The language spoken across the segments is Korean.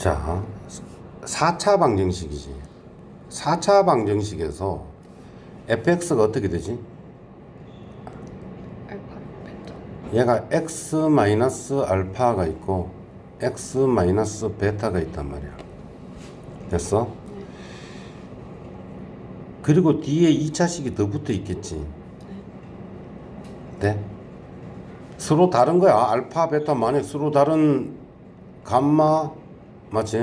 자, 4차 방정식이지. 4차 방정식에서 fx가 어떻게 되지? 얘가 x 마이너스 알파가 있고 x 마이너스 베타가 있단 말이야. 됐어? 그리고 뒤에 2차식이 더 붙어 있겠지. 네? 서로 다른 거야. 알파, 베타 만약 서로 다른 감마 맞지?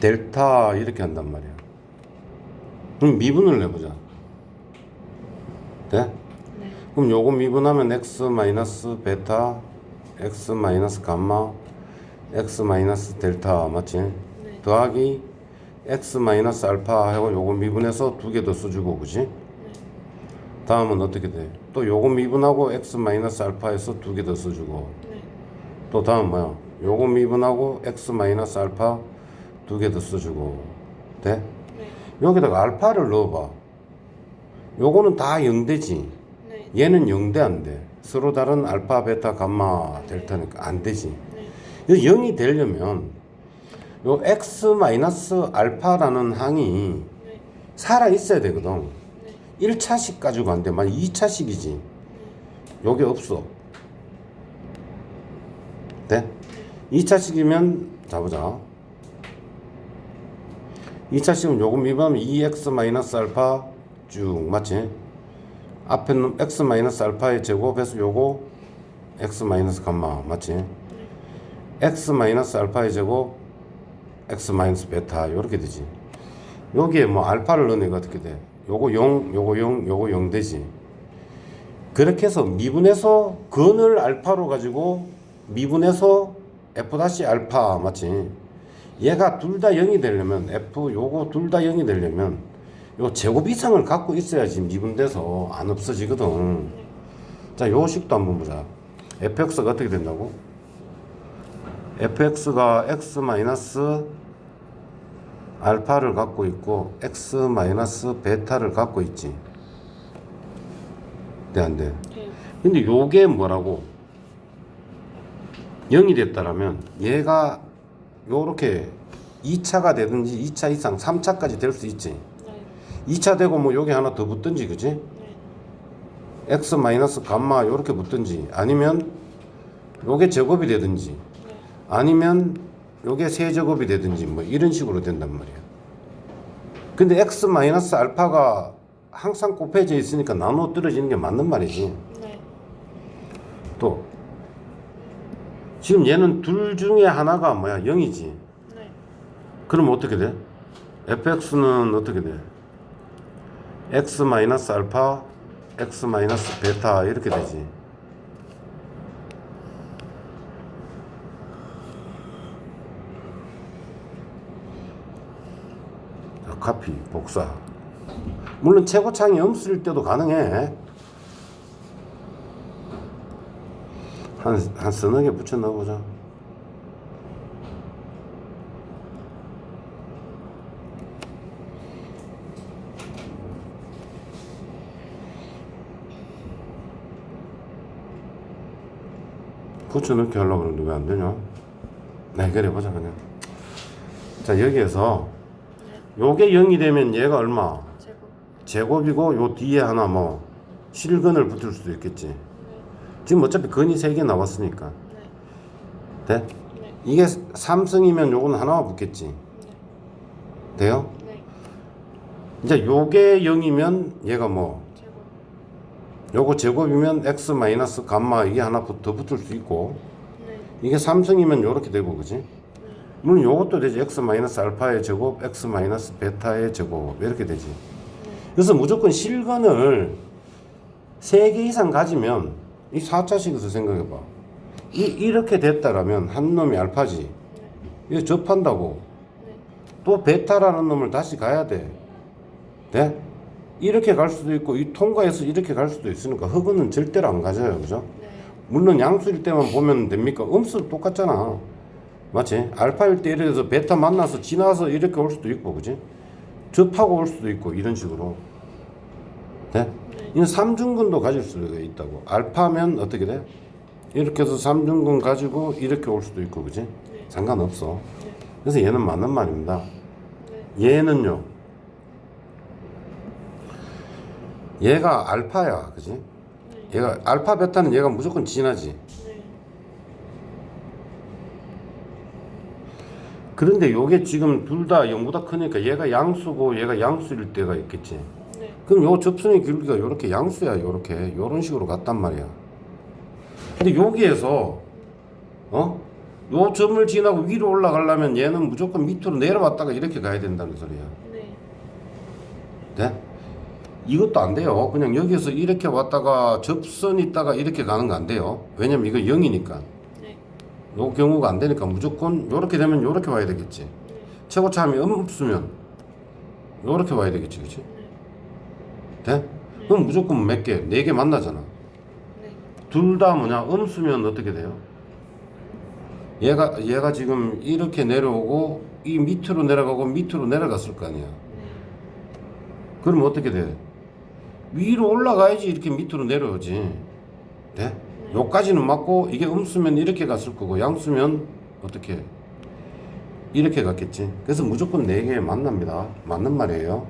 델타 이렇게 한단 말이야. 그럼 미분을 내보자. 돼? 네 그럼 요거 미분하면 x 마이너스 베타, x 마이너스 감마, x 마이너스 델타 맞지? 네. 더하기 x 마이너스 알파 하고 요거 미분해서 두 개 더 써주고 그지? 다음은 어떻게 돼? 또 요거 미분하고 x 마이너스 알파에서 두 개 더 써주고 네. 또 다음 뭐야? 요거 미분하고 x 마이너스 알파 두 개 더 써주고 돼? 네. 여기다가 알파를 넣어봐. 요거는 다 0대지. 네. 얘는 0대 안 돼. 서로 다른 알파, 베타, 감마, 델타니까 안 되지. 네. 이 0이 되려면 요 x 마이너스 알파라는 항이 네. 살아 있어야 되거든. 네. 1차식 가지고 안 돼. 만 2차식이지. 요게 없어. 돼? 2차식이면 자 보자. 2차식은 요거 미분하면 2x 마이너스 알파 쭉 맞지? 앞에 는 x 마이너스 알파의 제곱 해서 요거 x 감마 맞지? x 알파의 제곱 x 베타 요렇게 되지. 여기에 뭐 알파를 넣으니까 어떻게 돼? 요거 0, 요거 0, 요거 0 되지. 그렇게 해서 미분해서 근을 알파로 가지고 미분해서 f 다시 알파 맞지? 얘가 둘 다 0이 되려면 f 요거 둘 다 0이 되려면 요 제곱 이상을 갖고 있어야지 미분돼서 안 없어지거든. 자, 요 식도 한번 보자. fx가 어떻게 된다고? fx가 x 마이너스 알파를 갖고 있고 x 마이너스 베타를 갖고 있지. 돼, 안 돼? 네. 근데 요게 뭐라고? 0이 됐다라면 얘가 요렇게 2차가 되든지 2차 이상 3차까지 될 수 있지. 네. 2차 되고 뭐 여기 하나 더 붙든지 그지? 네. x 마이너스 감마 요렇게 붙든지 아니면 요게 제곱이 되든지 네. 아니면 요게 세제곱이 되든지 뭐 이런 식으로 된단 말이야. 근데 x 마이너스 알파가 항상 곱해져 있으니까 나눠 떨어지는 게 맞는 말이지. 네. 또 지금 얘는 둘 중에 하나가 뭐야 0이지. 네. 그럼 어떻게 돼? fx는 어떻게 돼? x 마이너스 알파, x 마이너스 베타 이렇게 되지. 자, 카피, 복사. 물론 최고창이 음수일 때도 가능해. 한, 한 서너 개 붙여 넣어보자. 붙여 넣기 하려고 그러는데 왜 안 되냐? 네, 해결해보자, 그냥. 자, 여기에서 요게 0이 되면 얘가 얼마? 제곱 제곱이고 요 뒤에 하나 뭐 실근을 붙일 수도 있겠지. 지금 어차피 근이 세개 나왔으니까. 네. 돼? 네. 이게 삼승이면 요건 하나만 붙겠지. 돼요? 네. 이제 요게 0이면 얘가 뭐 제곱 요거 제곱이면 x 마이너스 감마 이게 하나 붙- 더 붙을 수 있고 네. 이게 삼승이면 요렇게 되고 그지? 네. 물론 요것도 되지 x 마이너스 알파의 제곱 x 마이너스 베타의 제곱 이렇게 되지. 그래서 무조건 실근을 세개 이상 가지면 이 4차식에서 생각해봐. 이, 이렇게 됐다라면 한 놈이 알파지. 이거 접한다고. 네. 또 베타라는 놈을 다시 가야 돼. 네? 이렇게 갈 수도 있고 이 통과해서 이렇게 갈 수도 있으니까 흑은은 절대로 안 가져요. 그죠? 네. 물론 양수일 때만 보면 됩니까? 음수 똑같잖아. 맞지? 알파일 때 해서 베타 만나서 지나서 이렇게 올 수도 있고, 그지? 접하고 올 수도 있고, 이런 식으로. 네? 이건 삼중근도 가질 수가 있다고. 알파면 어떻게 돼? 이렇게 해서 삼중근 가지고 이렇게 올 수도 있고, 그지? 네. 상관없어. 네. 그래서 얘는 맞는 말입니다. 네. 얘는요. 얘가 알파야, 그지? 네. 얘가 알파 베타는 얘가 무조건 진하지. 네. 그런데 요게 지금 둘 다 0보다 크니까 얘가 양수고 얘가 양수일 때가 있겠지. 네. 그럼 요 접선의 길이가 요렇게 양수야, 요렇게. 요런 식으로 갔단 말이야. 근데 여기에서, 어? 요 점을 지나고 위로 올라가려면 얘는 무조건 밑으로 내려왔다가 이렇게 가야 된다는 소리야. 네. 네? 이것도 안 돼요. 그냥 여기에서 이렇게 왔다가 접선 있다가 이렇게 가는 거 안 돼요. 왜냐면 이거 0이니까. 네. 요 경우가 안 되니까 무조건 요렇게 되면 요렇게 와야 되겠지. 네. 최고참이 없으면 요렇게 와야 되겠지. 그치? 네. 돼? 그럼 무조건 몇 개? 네 개 만나잖아. 네. 둘다 뭐냐? 음수면 어떻게 돼요? 얘가 얘가 지금 이렇게 내려오고 이 밑으로 내려가고 밑으로 내려갔을 거 아니야. 네. 그러면 어떻게 돼? 위로 올라가야지 이렇게 밑으로 내려오지. 네? 네. 요까지는 맞고 이게 음수면 이렇게 갔을 거고 양수면 어떻게 이렇게 갔겠지. 그래서 무조건 네개 만납니다. 맞는 말이에요.